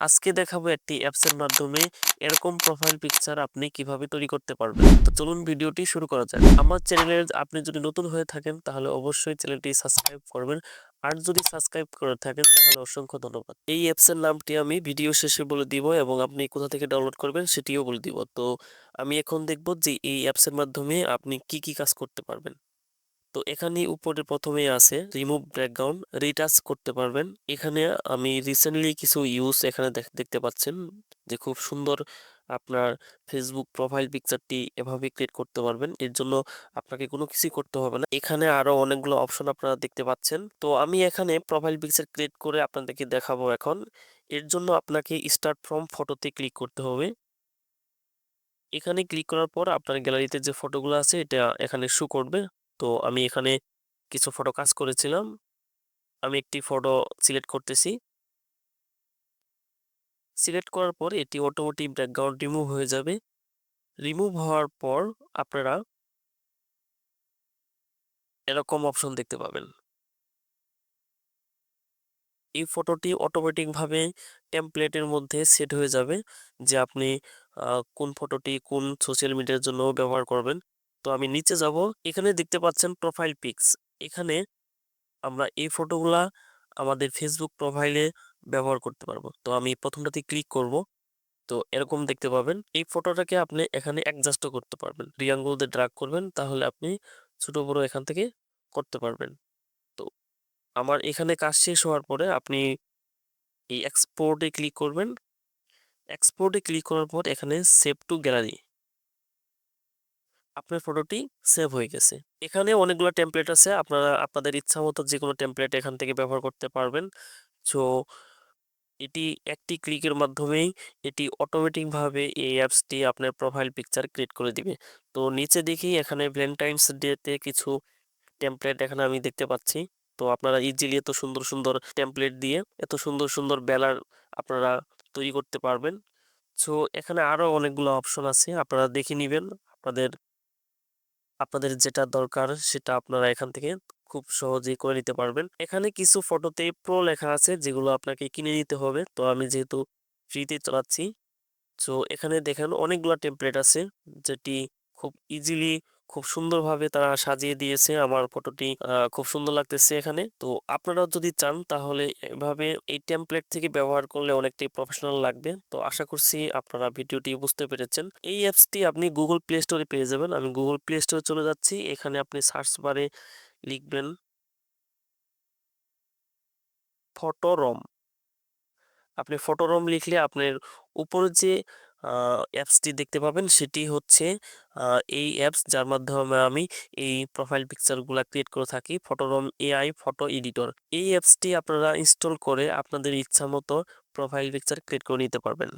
আজকে দেখাবো একটি অ্যাপসের মাধ্যমে এরকম প্রোফাইল পিকচার আপনি কীভাবে তৈরি করতে পারবেন। তো চলুন ভিডিওটি শুরু করা যাক। আমার চ্যানেলের আপনি যদি নতুন হয়ে থাকেন, তাহলে অবশ্যই চ্যানেলটি সাবস্ক্রাইব করবেন। আর যদি সাবস্ক্রাইব করে থাকেন, তাহলে অসংখ্য ধন্যবাদ। এই অ্যাপসের নামটি আমি ভিডিও শেষে বলে দিব এবং আপনি কোথা থেকে ডাউনলোড করবেন সেটিও বলে দিব। তো আমি এখন দেখব যে এই অ্যাপসের মাধ্যমে আপনি কি কি কাজ করতে পারবেন। তো এখানে উপরে প্রথমে আছে রিমুভ ব্যাকগ্রাউন্ড রিটাচ করতে পারবেন। এখানে আমি রিসেন্টলি কিছু ইউজ এখানে দেখ- দেখতে পাচ্ছেন যে খুব সুন্দর আপনার ফেসবুক প্রোফাইল পিকচারটি এভাবে ক্রিয়েট করতে পারবেন। এর জন্য আপনাকে কোনো কিছুই করতে হবে না। এখানে আরও অনেকগুলো অপশন আপনারা দেখতে পাচ্ছেন। তো আমি এখানে প্রোফাইল পিকচার ক্রিয়েট করে আপনাদেরকে দেখাবো এখন। এর জন্য আপনাকে স্টার্ট ফ্রম ফটোতে ক্লিক করতে হবে। এখানে ক্লিক করার পর আপনার গ্যালারিতে যে ফটোগুলো আছে, এটা এখানে শো করবে। তো আমি এখানে কিছু ফটো কাজ করেছিলাম। আমি একটি ফটো সিলেক্ট করতেছি। সিলেক্ট করার পর এটি অটোমেটিক ব্যাকগ্রাউন্ড রিমুভ হয়ে যাবে। রিমুভ হওয়ার পর আপনারা এরকম অপশন দেখতে পাবেন। এই ফটোটি অটোমেটিকভাবে টেমপ্লেটের মধ্যে সেট হয়ে যাবে যে আপনি কোন ফটোটি কোন সোশ্যাল মিডিয়ার জন্য ব্যবহার করবেন। তো আমি নিচে যাব। এখানে দেখতে পাচ্ছেন প্রোফাইল পিক্স এখানে আমরা এই ফটোগুলা আমাদের ফেসবুক প্রোফাইলে ব্যবহার করতে পারব। তো আমি প্রথমটাতে ক্লিক করব। তো এরকম দেখতে পাবেন, এই ফটোটাকে আপনি এখানে অ্যাডজাস্টও করতে পারবেন। ট্রিয়াঙ্গল দিয়ে ড্রাগ করবেন, তাহলে আপনি ছোট, বড় এখান থেকে করতে পারবেন। তো আমার এখানে কাজ শেষ হওয়ার পরে আপনি এই এক্সপোর্টে ক্লিক করবেন। এক্সপোর্টে ক্লিক করার পর এখানে সেভ টু গ্যালারি আপনার ফটোটি সেভ হয়ে গেছে। এখানে অনেকগুলো টেমপ্লেট আছে, আপনারা, আপনাদের ইচ্ছা মতো যে কোনো টেমপ্লেট এখান থেকে ব্যবহার করতে পারবেন। সো এটি একটি ক্লিকের মাধ্যমেই, এটি অটোমেটিকভাবে এই অ্যাপসটি আপনার প্রোফাইল পিকচার ক্রিয়েট করে দিবে। তো নিচে দেখি এখানে ভ্যালেন্টাইন্স ডেতে কিছু টেমপ্লেট এখানে আমি দেখতে পাচ্ছি। তো আপনারা ইজিলি এত সুন্দর সুন্দর টেমপ্লেট দিয়ে এত সুন্দর সুন্দর ব্যানার আপনারা তৈরি করতে পারবেন। সো এখানে আরও অনেকগুলো অপশন আছে, আপনারা দেখে নেবেন। আপনাদের আপনাদের যেটা দরকার সেটা আপনারা এখান থেকে খুব সহজেই করে নিতে পারবেন। এখানে কিছু ফটোতে প্রো লেখা আছে যেগুলো আপনাকে কিনে নিতে হবে। তো আমি যেহেতু ফ্রিতে চালাচ্ছি তো এখানে দেখেন অনেকগুলো টেমপ্লেট আছে যেটি খুব ইজিলি খুব সুন্দরভাবে তারা সাজিয়ে দিয়েছে। আমার ফটোটি খুব সুন্দর লাগতেছে এখানে। তো আপনারাও যদি চান তাহলে এভাবে এই টেমপ্লেট থেকে ব্যবহার করলে অনেকটাই প্রফেশনাল লাগবে। তো আশা করছি আপনারা ভিডিওটি বুঝতে পেরেছেন। এই অ্যাপসটি আপনি গুগল প্লে স্টোরে পেয়ে যাবেন। আমি গুগল প্লে স্টোরে চলে যাচ্ছি। এখানে আপনি সার্চ বারে লিখবেন ফটোরম আপনি ফটোরম লিখলে আপনার উপরে যে অ্যাপসটি দেখতে পাবেন। সেটি হচ্ছে এই অ্যাপস যার মাধ্যমে আমি এই প্রোফাইল পিকচারগুলো ক্রিয়েট করে থাকি। ফটোরম এআই ফটো এডিটর এই অ্যাপসটি আপনারা ইনস্টল করে আপনাদের ইচ্ছা মতো প্রোফাইল পিকচার ক্রিয়েট করে নিতে পারবেন।